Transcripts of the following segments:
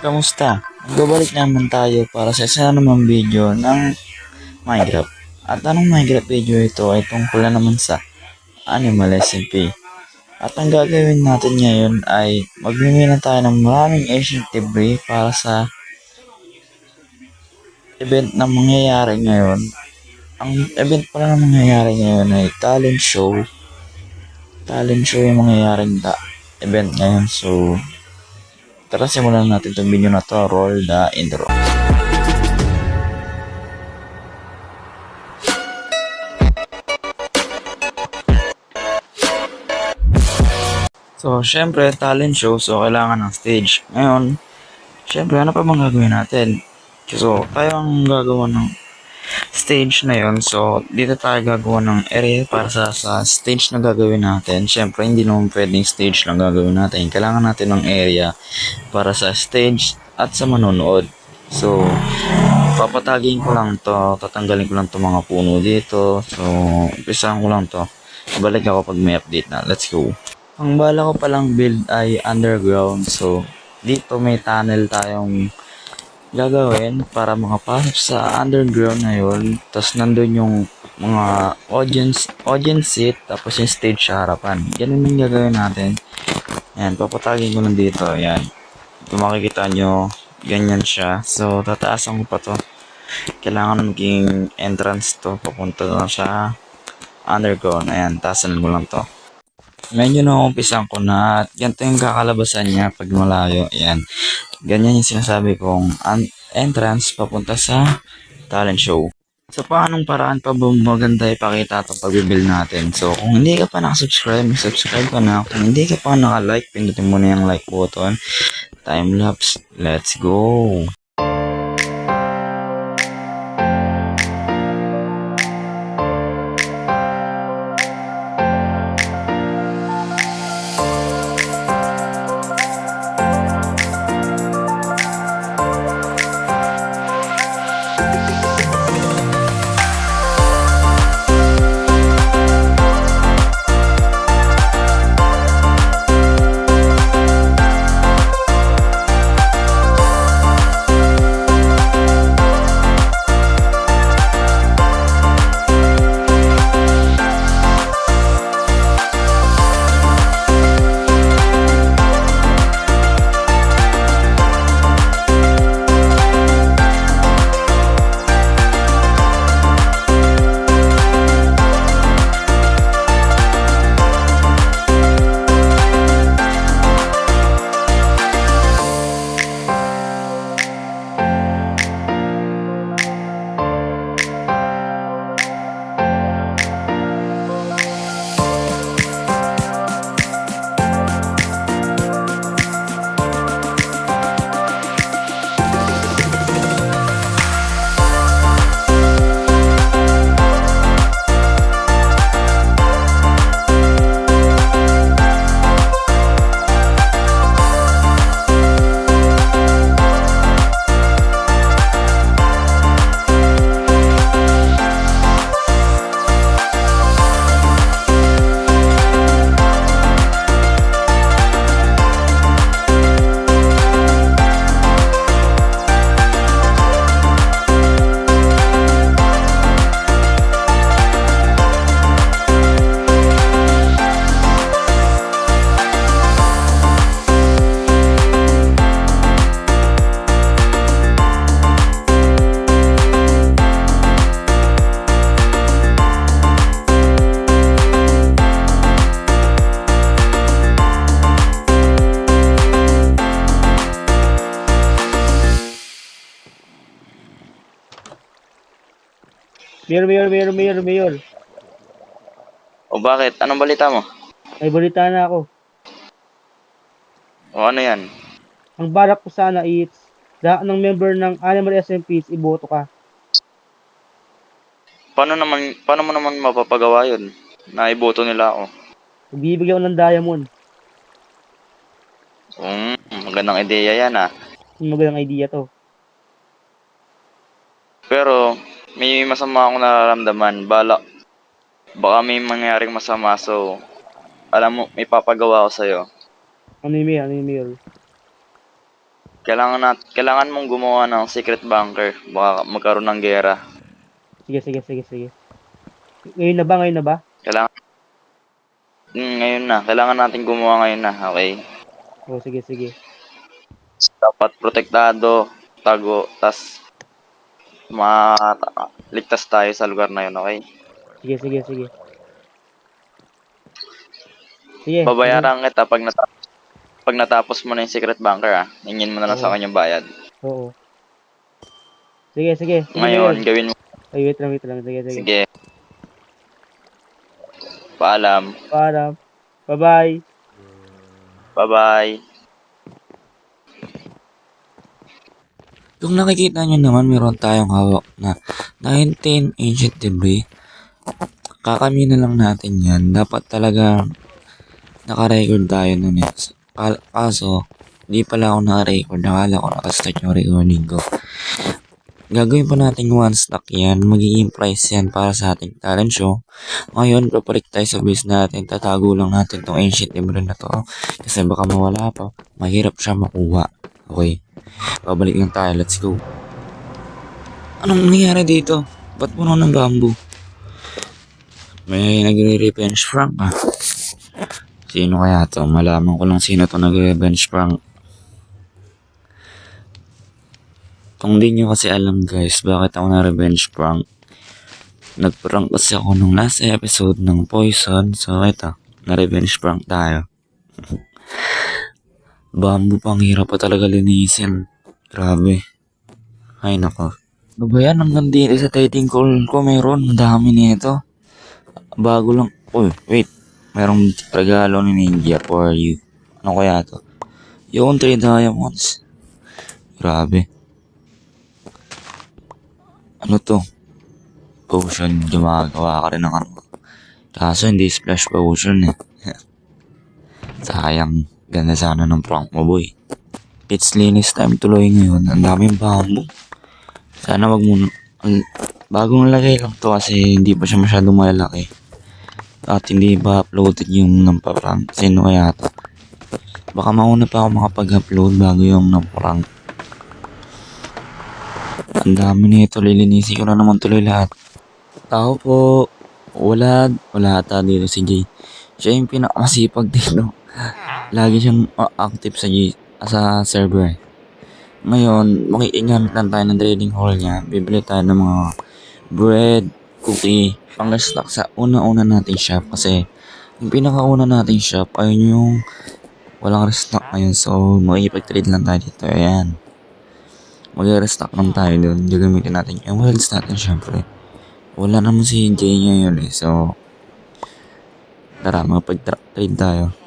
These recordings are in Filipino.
Kamusta? Magbabalik naman tayo para sa isa namang video ng Minecraft. At anong Minecraft video ito ay tungkol na naman sa Animal SMP. At ang gagawin natin ngayon ay magmimina tayo ng maraming ancient debris para sa event na mangyayari ngayon. Ang event pala na mangyayari ngayon ay talent show. Talent show yung mangyayaring event ngayon. So, Tara simulan natin itong video na to. Roll the intro. So, syempre, talent show. So, kailangan ng stage. Ngayon, syempre, ano pa bang gagawin natin? So, tayo ang gagawa ng stage na yon So, dito tayo gagawa ng area para sa, sa stage na gagawin natin. Syempre, hindi naman pwedeng stage lang gagawin natin. Kailangan natin ng area para sa stage at sa manonood. So, papatagin ko lang to, tatanggalin ko lang to mga puno dito. So, umpisahan ko lang to. Balik ako pag may update na. Let's go. Ang bala ko palang build ay underground. So, dito may tunnel tayong gagawin para makapasok sa underground ngayon. Tapos nandun yung mga audience audience seat tapos yung stage sa harapan. Ganun yung gagawin natin. Ayan, papatagin ko lang dito. Ayan. Kung makikita nyo, ganyan siya. So, tataasan ko pa to. Kailangan maging entrance to. Papunta na sa underground. Ayan, taasan ko lang to. Medyo na-umpisan ko na at ganito yung kakalabasan niya pag malayo. Ayan. Ganyan yung sinasabi kong an- entrance papunta sa talent show. So, paanong paraan pa ba maganda ipakita itong pagbibuild natin? So, kung hindi ka pa nakasubscribe, subscribe ka na. Kung hindi ka pa naka-like, pindutin mo na yung like button. Time-lapse. Let's go! Bye. Mayor, mayor, mayor, mayor, mayor. O bakit? Anong balita mo? May balita na ako. O ano yan? Ang balak ko sana is lahat ng member ng Animal SMPs iboto ka. Paano naman, paano mo naman mapapagawa yun? Na iboto nila ako. Magbibigay ako ng diamond. Um, magandang ideya yan ah. Magandang idea to. Pero, may masama akong nararamdaman. Bala, baka may mangyaring masama. So, alam mo, may papagawa ko sa'yo. Ano yung mayor? Ano yung? Kailangan nat kailangan mong gumawa ng secret bunker. Baka magkaroon ng gera. Sige, sige, sige, sige. Ngayon na ba? Ngayon na ba? Kailangan Mm, ngayon na. Kailangan natin gumawa ngayon na, okay? Oh, sige, sige. Dapat protektado, tago, tas ma ligtas tayo sa lugar na yun, okay? Sige, sige, sige. Sige. Babayaran kita pag natapos pag natapos mo na yung secret bunker ah. Hingin mo na lang sa Oo. kanya bayad. Oo. Sige, sige. sige Ngayon, Mayor. gawin mo. Ay, wait lang, wait lang. Sige, sige. Sige. Paalam. Paalam. Bye-bye. Bye-bye. Kung nakikita nyo naman, meron tayong hawak na 19 ancient debris. Kakami na lang natin yan. Dapat talaga nakarecord tayo nun eh. Kaso, di pala ako nakarecord. Nakala ko nakastart yung recording ko. Gagawin pa natin one stack yan. Magiging price yan para sa ating talent show. Ngayon, paparik tayo sa base natin. Tatago lang natin tong ancient debris na to. Kasi baka mawala pa. Mahirap siya makuha. Okay. Pabalik lang tayo, let's go. Anong nangyari dito? Ba't puno ng bamboo? May nagre-revenge prank ah. Sino kaya to? Malaman ko lang sino to nagre-revenge prank. Kung di nyo kasi alam guys, bakit ako na-revenge prank. Nag-prank kasi ako nung last episode ng Poison. So ito, na-revenge prank tayo. Bamboo pang hirap pa talaga linisin. Grabe. Ay nako. Ano ba yan? Hanggang dito sa dating call ko meron. Ang dami nito. Bago lang. Uy, wait. Merong regalo ni Ninja for you. Ano kaya to? Yung 3 diamonds. Grabe. Ano to? Potion. Gumagawa ka rin ng ano. Kaso hindi splash potion eh. Sayang. Ganda sana ng prank mo boy. It's linis time tuloy ngayon. Ang daming bamboo. Sana wag muna. Ang, bagong lagay lang to kasi hindi pa siya masyadong malalaki. At hindi pa uploaded yung nampaprank. Sino kaya to? Baka mauna pa ako makapag-upload bago yung namprank. Ang dami nito. Lilinisin ko na naman tuloy lahat. Tao po. Wala. Wala ata dito si Jay. Siya yung pinakamasipag dito. Lagi siyang active sa sa server. Ngayon, makikingamit lang tayo ng trading hall niya. Bibili tayo ng mga bread, cookie, pang stock sa una-una nating shop kasi yung pinakauna nating shop ay yung walang restock ngayon so makikipag-trade lang tayo dito. Ayan. Mag-restock lang tayo doon. Gagamitin natin yung emeralds natin syempre. Wala naman si Jay ngayon eh. So, tara, magpag-trade tayo.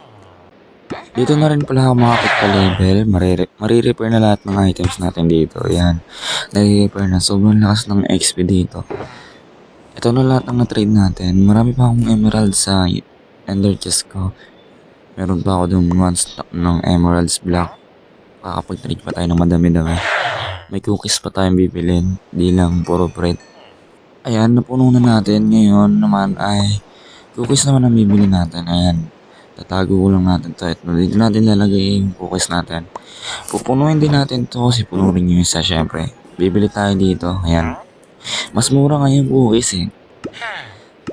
Dito na rin pala ako makakapagpa-level. Marire marirepair na lahat ng items natin dito. Ayan. Nare-repair na. Sobrang lakas ng XP dito. Ito na lahat ng na-trade natin. Marami pa akong emerald sa ender chest ko. Meron pa ako dun one stock ng emeralds black. Kakapag-trade pa tayo ng madami-dami. May cookies pa tayong bibilin. Di lang puro bread. Ayan, napuno na natin. Ngayon naman ay cookies naman ang bibili natin. Ayan. Tatago ko lang natin to. At dito natin lalagay yung focus natin. Pupunuin din natin to kasi puno rin yung isa syempre. Bibili tayo dito. Ayan. Mas mura nga yung cookies eh.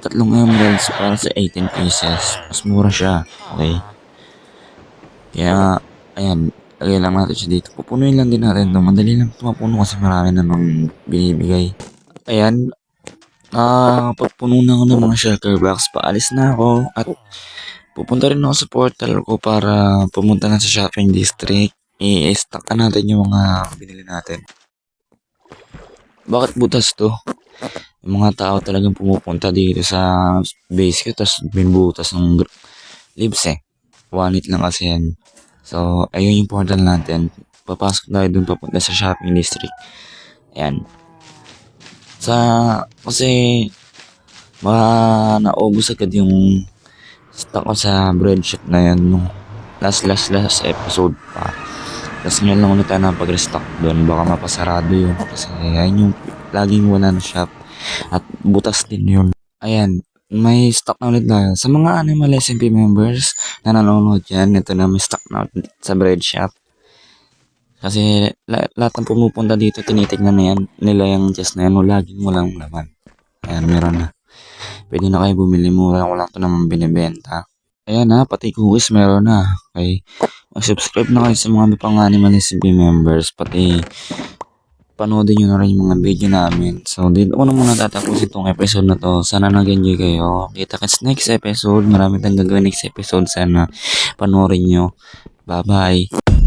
Tatlong emeralds para sa 18 pieces. Mas mura siya. Okay. Kaya, ayan. Lagay lang natin siya dito. Pupunuin lang din natin to. Madali lang ito mapuno kasi marami namang binibigay. Ayan. Ah, pagpuno na ako ng mga shulker blocks, paalis na ako at Pupunta rin ako sa portal ko para pumunta na sa shopping district. I-stock na natin yung mga binili natin. Bakit butas to? Yung mga tao talagang pumupunta dito sa base ko tapos binubutas ng leaves eh. One lang kasi yan. So, ayun yung portal natin. Papasok tayo dun papunta sa shopping district. Ayan. Sa, kasi, baka naubos agad yung stock ko sa bread shop na yan nung last last last episode pa. Tapos ngayon lang ulit tayo napag-restock doon. Baka mapasarado yun. Kasi ayun yung laging wala na shop. At butas din yun. Ayan. May stock na ulit tayo. Sa mga Animal SMP members na nanonood yan, ito na may stock na ulit sa bread shop. Kasi la- lahat ng pumupunta dito, tinitignan na yan, nila yung chest na yan, o laging walang laman. Ayan, meron na. Pwede na kayo bumili mura, wala to naman binibenta. Ayan na, pati cookies meron na. Okay, mag-subscribe na kayo sa mga pang Animal SCP members, pati panoodin nyo na rin yung mga video namin. So, dito ko na muna tatapusin itong episode na to. Sana nag-enjoy kayo. Kita kits next episode. Marami tayong gagawin next episode. Sana panoorin nyo. Bye-bye.